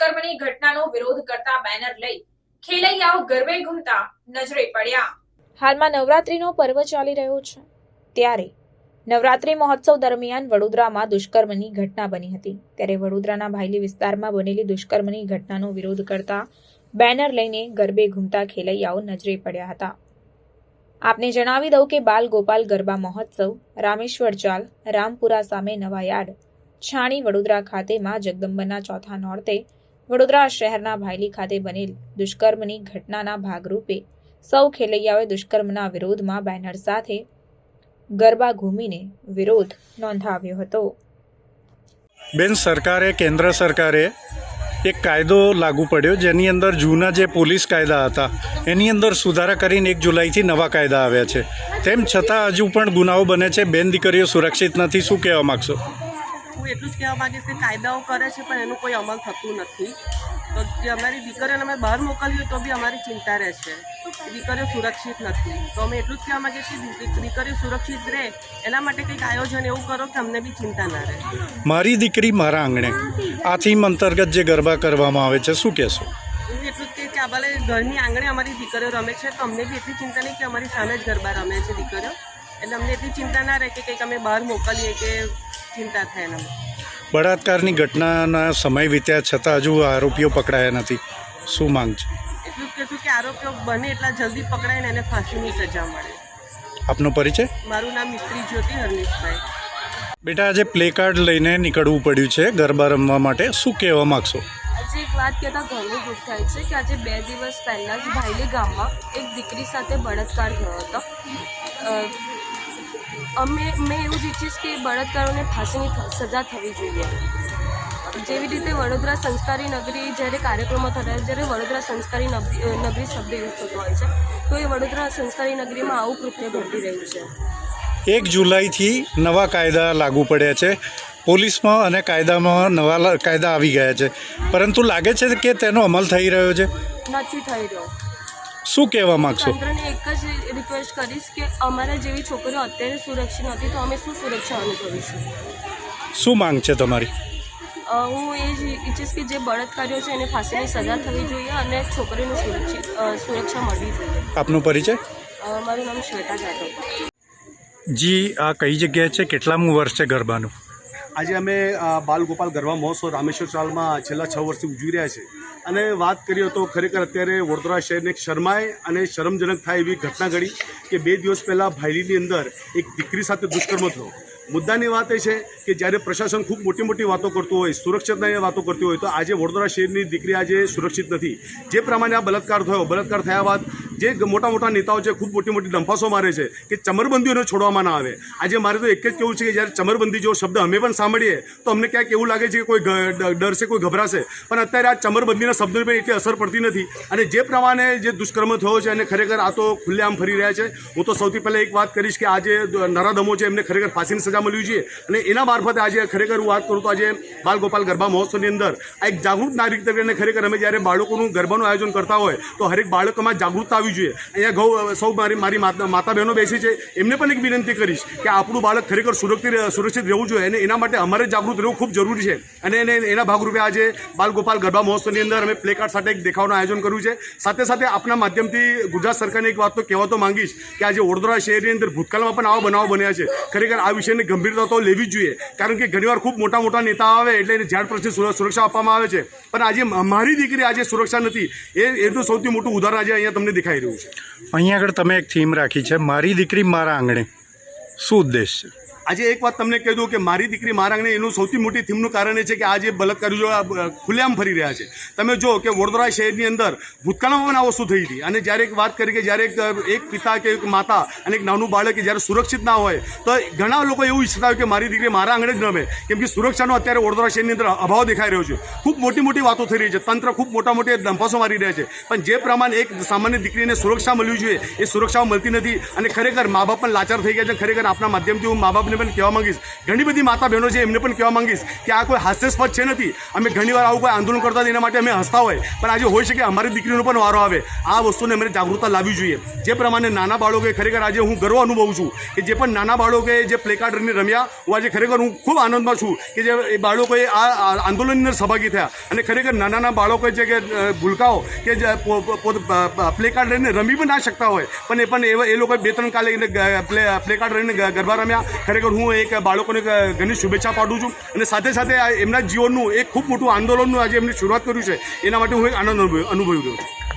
દુષ્કર્મની ઘટનાનો વિરોધ કરતા બેનર લઈ ખેલૈયાઓ ગરબે ઘૂમતા નજરે પડ્યા. હાલમાં નવરાત્રીનો પર્વ ચાલી રહ્યો છે. ત્યારે નવરાત્રી મહોત્સવ દરમિયાન વડોદરામાં દુષ્કર્મની ઘટના બની હતી. ત્યારે વડોદરાના ભાયલી વિસ્તારમાં બનેલી દુષ્કર્મની ઘટનાનો વિરોધ કરતા બેનર લઈને ગરબે ઘૂમતા ખેલૈયાઓ નજરે પડ્યા હતા. આપને જણાવી દઉં કે બાલ ગોપાલ ગરબા મહોત્સવ, રામેશ્વર ચાલ, રામપુરા સામે નવા યાર્ડ છાણી વડોદરા ખાતે માં જગદંબાના ચોથા નોરતે વડોદરા શહેરના ભાયલી ખાતે બનેલ દુષ્કર્મની ઘટનાના ભાગરૂપે સૌ ખેલૈયાઓએ દુષ્કર્મના વિરોધમાં બેનર સાથે ગરબા ઘૂમીને વિરોધ નોંધાવ્યો હતો. બેન, સરકારે, કેન્દ્ર સરકારે એક કાયદો લાગુ પડ્યો જેની અંદર જૂના જે પોલીસ કાયદા હતા, એની અંદર સુધારા કરીને એક જુલાઈથી નવા કાયદા આવ્યા છે. તેમ છતાં હજુ પણ ગુનાઓ બને છે. બેન, દીકરીઓ સુરક્ષિત નથી. શું કહેવા માગશો? હું એટલું જ કહેવા માગીશ કે કાયદાઓ કરે છે પણ એનું કોઈ અમલ થતું નથી. તો જે અમારી દીકરીઓને અમે બહાર મોકલીએ તો બી અમારી ચિંતા રહેશે દીકરીઓ સુરક્ષિત નથી. તો અમે એટલું જ કહેવા માંગીએ છીએ કે દીકરીઓ સુરક્ષિત રહે એના માટે કંઈક આયોજન એવું કરો કે અમને બી ચિંતા ના રહે. મારી દીકરી મારા આંગણે આ થીમ અંતર્ગત જે ગરબા કરવામાં આવે છે શું કહેશો? હું એટલું જ કહે કે આ ભલે ઘરની આંગણે અમારી દીકરીઓ રમે છે તો અમને બી એટલી ચિંતા નહીં કે અમારી સામે જ ગરબા રમે છે દીકરીઓ. એટલે અમને એટલી ચિંતા ના રહે કે કંઈક અમે બહાર મોકલીએ કે ચિંતા થાય એના બળાત્કારની ઘટનાના સમય વીત્યા છતાં હજુ આરોપીઓ પકડાયા નથી. શું માંગ છે? એટલું કહેશું કે આરોપીઓ બને એટલા જલ્દી પકડાય ને એને ફાંસીની સજા મળે. આપનો પરિચય? મારું નામ મિસ્ત્રી જ્યોતિ હરનીશભાઈ બેટા આજે પ્લે કાર્ડ લઈને નીકળવું પડ્યું છે ગરબા રમવા માટે. શું કહેવા માગશો? આજે એક વાત કહેતા ઘણું દુઃખ થાય છે કે આજે બે દિવસ પહેલાં જ ભાઈલી ગામમાં એક દીકરી સાથે બળાત્કાર થયો હતો. અમે મેં એવું જ ઈચ્છીશ કે બળાત્કારોને ફાંસીની સજા થવી જોઈએ. જેવી રીતે વડોદરા સંસ્કારી નગરી જ્યારે કાર્યક્રમો થતા હોય જ્યારે વડોદરા સંસ્કારી નગરી નગરી શબ્દ યુઝ થતો હોય છે તો એ વડોદરા સંસ્કારી નગરીમાં આવું કૃત્ય ઘટી રહ્યું છે. એક જુલાઈથી નવા કાયદા લાગુ પડ્યા છે. પોલીસમાં અને કાયદામાં નવા કાયદા આવી ગયા છે. પરંતુ લાગે છે કે તેનો અમલ થઈ રહ્યો છે? નથી થઈ રહ્યો. શું કહેવા માગશો? તંત્રને એક જ રિક્વેસ્ટ કરીશ કે અમારા જેવી છોકરીઓ અત્યારે સુરક્ષિત નથી તો અમે શું સુરક્ષા અનુભવીશું? શું માંગ છે તમારી? હું એ જ ઈચ્છીશ કે જે બળાત્કારીઓ છે એને ફાંસીની સજા થવી જોઈએ અને છોકરીને સુરક્ષિત સુરક્ષા મળવી જોઈએ. આપનો પરિચય? મારું નામ શ્વેતા જાધવ જી આ કઈ જગ્યાએ છે? કેટલામું વર્ષ છે ગરબાનું? આજે અમે બાલગોપાલ ગરબા મહોત્સવ રામેશ્વર ચાલમાં છેલ્લા છ વર્ષથી ઉજવી રહ્યા છે અને વાત કરીએ તો ખરેખર અત્યારે વડોદરા શહેરને શરમાય અને શરમજનક થાય એવી ઘટના ઘડી કે બે દિવસ પહેલાં ભાયલીની અંદર એક દીકરી સાથે દુષ્કર્મ થયો. મુદ્દાની વાત એ છે કે જ્યારે પ્રશાસન ખૂબ મોટી મોટી વાતો કરતું હોય સુરક્ષિતની વાતો કરતી હોય, તો આજે વડોદરા શહેરની દીકરી આજે સુરક્ષિત નથી. જે પ્રમાણે આ બલાત્કાર થયો બલાત્કાર થયા બાદ જે મોટા મોટા નેતાઓ છે, ખૂબ મોટી મોટી ડંફાસો મારે છે કે ચમરબંધીઓને છોડવામાં ના આવે. આજે મારે તો એક જ કેવું છે કે જ્યારે ચમરબંધી જેવો શબ્દ અમે પણ સાંભળીએ, તો અમને ક્યાંક એવું લાગે છે કે કોઈ ડરશે કોઈ ગભરાશે. પણ અત્યારે આ ચમરબંધીના શબ્દની પણ એટલી અસર પડતી નથી. અને જે પ્રમાણે જે દુષ્કર્મ થયો છે, અને ખરેખર આ તો ખુલ્લેઆમ ફરી રહ્યા છે. હું તો સૌથી પહેલાં એક વાત કરીશ કે આજે નરાધમો છે, એમને ખરેખર ફાંસીની સજા મળવી જોઈએ. અને એના મારફતે આજે ખરેખર હું વાત કરું તો આજે બાલગોપાલ ગરબા મહોત્સવની અંદર આ એક જાગૃત નાગરિક તરીકે ખરેખર અમે જ્યારે બાળકોનું ગરબાનું આયોજન કરતા હોય, તો હરેક બાળકોમાં જાગૃતતા આવવી જોઈએ. અહીંયા ગૌ સૌ મારી મારી માતા બહેનો બેસી છે. એમને પણ એક વિનંતી કરીશ કે આપણું બાળક ખરેખર સુરક્ષિત સુરક્ષિત રહેવું જોઈએ અને એના માટે અમારે જાગૃત રહેવું ખૂબ જરૂરી છે. અને એને, એના ભાગરૂપે આજે બાલ ગોપાલ ગરબા મહોત્સવની અંદર અમે પ્લે કાર્ડ સાથે એક દેખાવનું આયોજન કર્યું છે. સાથે સાથે આપના માધ્યમથી ગુજરાત સરકારને એક વાત તો કહેવા તો માંગીશ કે આજે વડોદરા શહેરની અંદર ભૂતકાળમાં પણ આવા બનાવો બન્યા છે. ખરેખર આ વિષયની ગંભીરતા તો લેવી જ જોઈએ, કારણ કે ઘણીવાર ખૂબ મોટા મોટા નેતા આવે એટલે એને ઝાડ પરથી સુરક્ષા આપવામાં આવે છે. પણ આજે મારી દીકરી આજે સુરક્ષા નથી. એ, એનું સૌથી મોટું ઉદાહરણ આજે અહીંયા તમને દેખાઈ રહ્યું છે. અહીંયા આગળ તમે એક થીમ રાખી છે, મારી દીકરી મારા આંગણે શું ઉદ્દેશ છે? આજે એક વાત તમને કહી દઉં કે મારી દીકરી મારા આંગણે એનું સૌથી મોટી થીમનું કારણ એ છે કે આ જે બલાત્કારીઓ ખુલ્લેઆમ ફરી રહ્યા છે. તમે જો કે વડોદરા શહેરની અંદર ભૂતકાળમાં પણ આ વસ્તુ થઈ હતી. અને જ્યારે એક વાત કરી કે જ્યારે એક પિતા કે એક માતા અને એક નાનું બાળક કે જ્યારે સુરક્ષિત ના હોય, તો ઘણા લોકો એવું ઈચ્છતા હોય કે મારી દીકરી મારા આંગણે જ રમે. કેમ કે સુરક્ષાનો અત્યારે વડોદરા શહેરની અંદર અભાવ દેખાઈ રહ્યો છે. ખૂબ મોટી મોટી વાતો થઈ રહી છે. તંત્ર ખૂબ મોટા મોટી ડંફાસો મારી રહ્યા છે. પણ જે પ્રમાણે એક સામાન્ય દીકરીને સુરક્ષા મળવી જોઈએ, એ સુરક્ષાઓ મળતી નથી અને ખરેખર મા બાપ પણ લાચાર થઈ ગયા છે. ખરેખર આપના માધ્યમથી હું મા બાપને પણ કહેવા માંગીશ. ઘણી બધી માતા બહેનો છે, એમને પણ કહેવા માંગીશ કે આ કોઈ હાસ્યાસ્પદ છે નથી. અમે ઘણીવાર આવું કોઈ આંદોલન કરતા એના માટે અમે હસતા હોય. પણ આજે હોઈ શકે અમારી દીકરીનો પણ વારો આવે. આ વસ્તુને અમે જાગૃતતા લાવવી જોઈએ. જે પ્રમાણે નાના બાળકોએ ખરેખર આજે હું ગર્વ અનુભવું છું કે જે પણ નાના બાળકોએ જે પ્લે કાર્ડ રમીને રમ્યા, હું આજે ખરેખર હું ખૂબ આનંદમાં છું કે જે એ બાળકોએ આ આંદોલનની અંદર સહભાગી થયા. અને ખરેખર નાના નાના બાળકો છે કે ભૂલકાઓ કે જે પો- પો- પ્લે કાર્ડ રહીને રમી પણ ના શકતા હોય. પણ એ પણ એ લોકો બે ત્રણ કાલે પ્લે પ્લે રહીને ગરબા રમ્યા. ખરેખર હું એક બાળકોને ઘણી શુભેચ્છા પાઠવું છું અને સાથે સાથે એમના જીવનનું એક ખૂબ મોટું આંદોલનનું આજે એમને શરૂઆત કર્યું છે. એના માટે હું એક આનંદ અનુભવી રહ્યો છું.